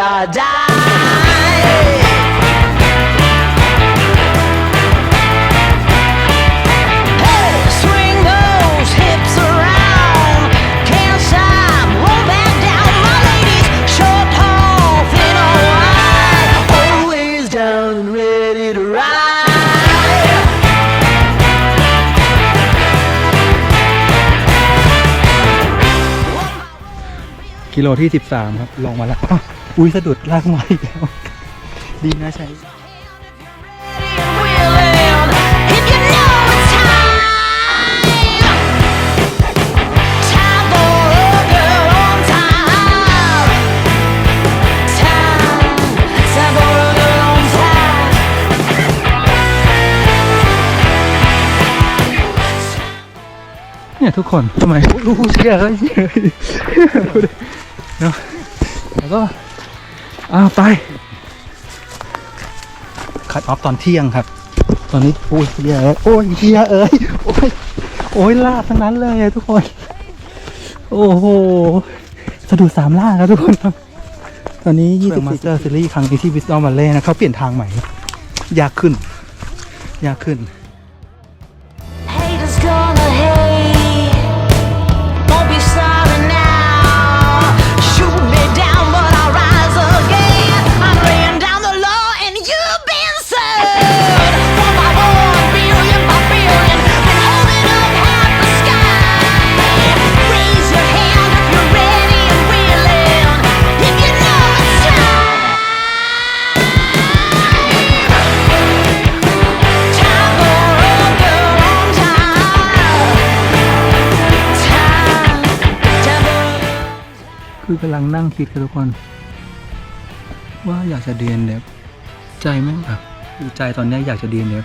or die. กิโลที่ 13 ครับ ลงมาแล้ว อุ้ยสะดุดลากไม้อีกแล้ว ดีนะใช้ เนี่ยทุกคนทำไมรู้เชื่อก็เชื่เนาะแล้วก็ อ้าวไปคัดออฟตอนเที่ยงครับ ตอนนี้โอ้ยเฮียเอ้ยโอ้ยเฮียเอ้ยโอ้ยโอ้ยลาดทั้งนั้นเลยทุกคน โอ้โหสะดุดสามล่าครับทุกคนครับ ตอนนี้20มาสเตอร์ซีรีส์ครั้งนี้ที่วิสตอมบัลเล่นะเขาเปลี่ยนทางใหม่ ยากขึ้น ยากขึ้น คือกำลังนั่งคิดกับทุกคน ว่าอยากจะเรียนเด็บใจแม่งแบบใจตอนนี้อยากจะเรียนเด็บ